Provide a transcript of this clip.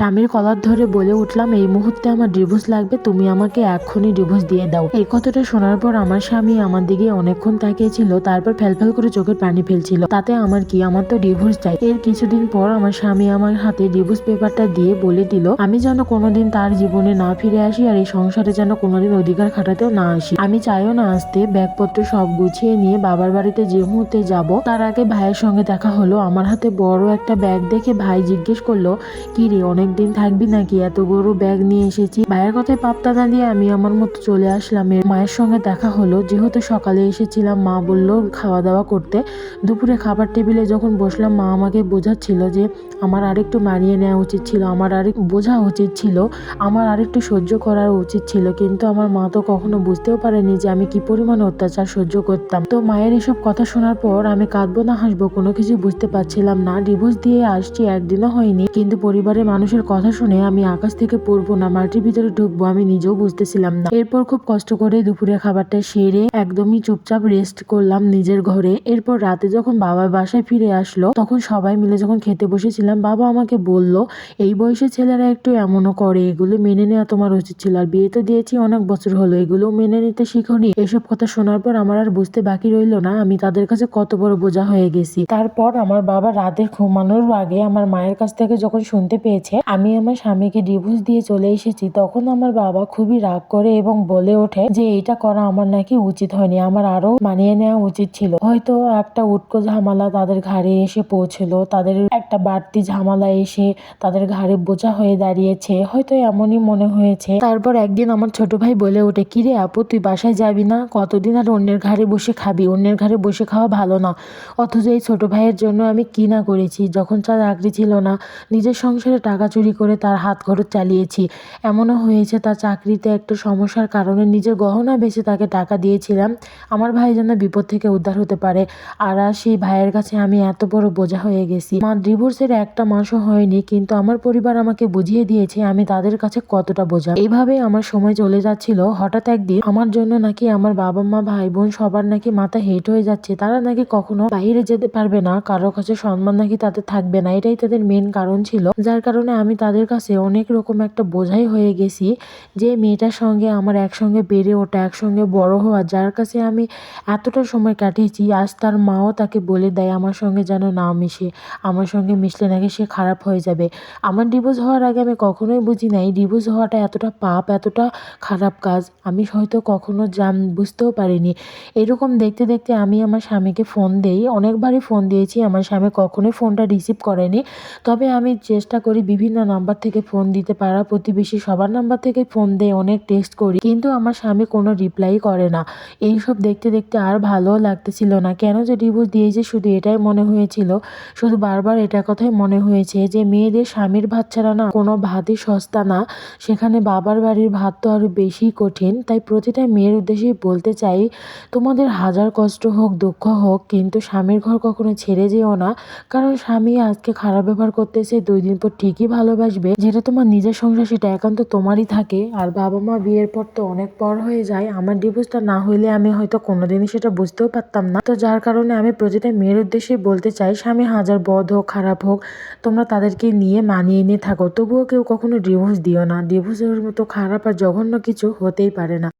স্বামীর কলার ধরে বলে উঠলাম, এই মুহূর্তে আমার ডিভোর্স লাগবে, তুমি আমাকে এক্ষুনি ডিভোর্স দিয়ে দাও। এই কথাটা শোনার পর আমার স্বামী আমার দিকে অনেকক্ষণ তাকিয়েছিল, তারপর ফেলফেল করে চোখের পানি ফেলছিল। তাতে আমার কি, আমার তো ডিভোর্স চাই। এর কিছুদিন পর আমার স্বামী আমার হাতে ডিভোর্স পেপারটা দিয়ে বলে দিল, আমি যেন কোনোদিন তার জীবনে না ফিরে আসি আর এই সংসারে যেন কোনোদিন অধিকার খাটাতেও না আসি। আমি চাইও না আসতে, ব্যাগপত্র সব গুছিয়ে নিয়ে বাবার বাড়িতে যে মুহূর্তে যাব, তার আগে ভাইয়ের সঙ্গে দেখা হলো। আমার হাতে বড় একটা ব্যাগ দেখে ভাই জিজ্ঞেস করল, কি রে অনেকদিন থাকবি নাকি? এত বড় ব্যাগ নিয়ে এসেছি। ভাইয়ের কথায় পাপ্তা না দিয়ে আমি আমার মতো চলে আসলাম। মায়ের সঙ্গে দেখা হলো। যেহেতু সকালে এসেছিলাম, মা বলল খাওয়া দাওয়া করতে। দুপুরে খাবার টেবিলে যখন বসলাম, মা আমাকে বোঝাচ্ছিল যে আমার আরেকটু মানিয়ে নেওয়া উচিত ছিল, আমার আরেক বোঝা উচিত ছিল, আমার আরেকটু সহ্য করা উচিত ছিল। কিন্তু আমার মা তো কখনো বুঝতেও পারেনি যে আমি কি পরিমাণ অত্যাচার সহ্য করতাম। তো মায়ের এসব কথা শোনার পর আমি কাঁদবো না, হাসবো, কোনো কিছু বুঝতে পারছিলাম না। ডিভোর্স দিয়ে আসছি, একদিনও হয়নি। কিন্তু পরিবারের মানুষের কথা শুনে আমি আকাশ থেকে পড়ব না, মাটির ভিতরে ঢুকবো, আমি নিজেও বুঝতেছিলাম না। এরপর খুব কষ্ট করে দুপুরে খাবারটা সেরে একদমই চুপচাপ রেস্ট করলাম নিজের ঘরে। এরপর রাতে যখন বাবার বাসায় ফিরে আসলো, তখন সবাই মিলে যখন খেতে বসেছিলাম, বাবা আমাকে বলল, এই বয়সে ছেলেরা একটু এমনও করে, এগুলো মেনে নেওয়া তোমার উচিত ছিল, আর বিয়ে তো দিয়েছি, অনেক বছর হলো, এগুলো মেনে নিতে শিখনি। এসব কথা শোনার পর আমার আর বুঝতে বাকি রইল না, আমি তাদের কাছে কত বড় বোঝা হয়ে গেছি। তারপর আমার বাবা রাতে ঘুমানোর আগে আমার মায়ের কাছ থেকে যখন শুনতে পেয়েছে আমি আমার স্বামীকে ডিভোর্স দিয়ে চলে এসেছি, তখন আমার বাবা খুবই রাগ করে এবং বলে ওঠে যে এটা করা আমার নাকি উচিত হয়নি, আমার আরও মানিয়ে নেওয়া উচিত ছিল। হয়তো একটা উটকো ঝামেলা তাদের ঘাড়ে এসে পৌঁছলো, তাদের একটা বাড়তি ঝামেলা এসে তাদের ঘাড়ে বোঝা হয়ে দাঁড়িয়েছে। হয়তো এমনই মনে হয়েছে। তারপর একদিন আমার ছোট ভাই বলে ওঠে, কিরে আপু, তুই বাসায় যাবি না? কতদিন আর অন্যের ঘাড়ে বসে খাবি? অন্যের ঘাড়ে বসে খাওয়া ভালো না। অথচ এই ছোট ভাইয়ের জন্য আমি কি না করেছি? যখন তার চাকরি ছিল না, নিজের সংসারে টাকা চুরি করে তার হাত খরচ চালিয়েছি। এমনও হয়েছে তার চাকরিতে একটা সমস্যার কারণে নিজের গহনা বেচে তাকে টাকা দিয়েছিলাম। আমার ভাই যেন বিপদ থেকে উদ্ধার হতে পারে। আর সেই ভাইয়ের কাছে আমি এত বড় বোঝা হয়ে গেছি। মা ডিভোর্সের একটা মাসও হয়নি, কিন্তু আমার পরিবার আমাকে বুঝিয়ে দিয়েছে আমি তাদের কাছে কতটা বোঝা। এইভাবে আমার সময় চলে যাচ্ছিল, হঠাৎ একদিন আমার জন্য নাকি আমার বাবা মা ভাই বোন সবার নাকি মাথা হেট হয়ে যাচ্ছে, তারা নাকি কখনো বাইরে যেতে পারবে না, কারও কাছে সম্মান নাকি তাদের থাকবে না, এটাই তাদের মেন কারণ ছিল। যার কারণে আমি তাদের কাছে অনেক রকম একটা বোঝাই হয়ে গেছি যে মেয়েটার সঙ্গে আমার একসঙ্গে বেড়ে ওঠা, একসঙ্গে বড় হওয়া, যার কাছে আমি এতটা সময় কাটিয়েছি, আজ তার মাও তাকে বলে দেয় আমার সঙ্গে যেন না মিশে, আমার সঙ্গে মিশলে নাকি সে খারাপ হয়ে যাবে। আমার ডিভোর্স হওয়ার আগে আমি কখনোই বুঝি নাই ডিভোর্স হওয়াটা এতটা পাপ, এতটা খারাপ কাজ, আমি হয়তো কখনো জান, বুঝতেও পারিনি। এরকম দেখতে দেখতে আমি আমার স্বামীকে ফোন দেই, অনেকবারই ফোন দিয়েছি, আমার স্বামী কখনোই ফোনটা রিসিভ করেনি। তবে আমি চেষ্টা করি বিভিন্ন নাম্বার থেকে ফোন দিতে পারা, প্রতিবেশী সবার নাম্বার থেকে ফোন দেয় অনেক টেক্সট করি, কিন্তু আমার স্বামী কোনো রিপ্লাই করে না। এইসব দেখতে দেখতে আর ভালোও লাগতেছিল না। কেন যে ডিভোর্স দিয়েছে, শুধু এটাই মনে হয়েছিল, শুধু বারবার এটা কথাই মনে হয়েছে যে মেয়েদের স্বামীর ভাত ছাড়া না কোনো ভাতই সস্তা না। সেখানে বাবার বাড়ির ভাত তো আরও বেশি কঠিন। তাই প্রতিটা মেয়ের উদ্দেশ্যেই বলতে চাই, তোমাদের হাজার কষ্ট হোক, দুঃখ হোক, কিন্তু স্বামীর ঘর কখনো ছেড়ে যেও না। কারণ স্বামী আজকে খারাপ ব্যবহার করতেছে দুই দিন পর ঠিকই ভালোবাসবে। যেটা তোমার নিজের সংসার, সেটা একান্ত তোমারই থাকে। আর বাবা মা বিয়ের পর তো অনেক পর হয়ে যায়। আমার ডিভোর্সটা না হইলে আমি হয়তো কোনোদিনই সেটা বুঝতেও পারতাম না। তো যার কারণে আমি প্রতিটা মেয়ের উদ্দেশ্যেই বলতে চাই, স্বামী হাজার বদ হোক খারাপ হোক, তোমরা তাদেরকে নিয়ে মানিয়ে নিয়ে থাকো। তবুও কেউ কখনো ডিভোর্স দিও না। ডিভোর্সের মতো খারাপ আর জঘন্য কিছু হতেই পারে না।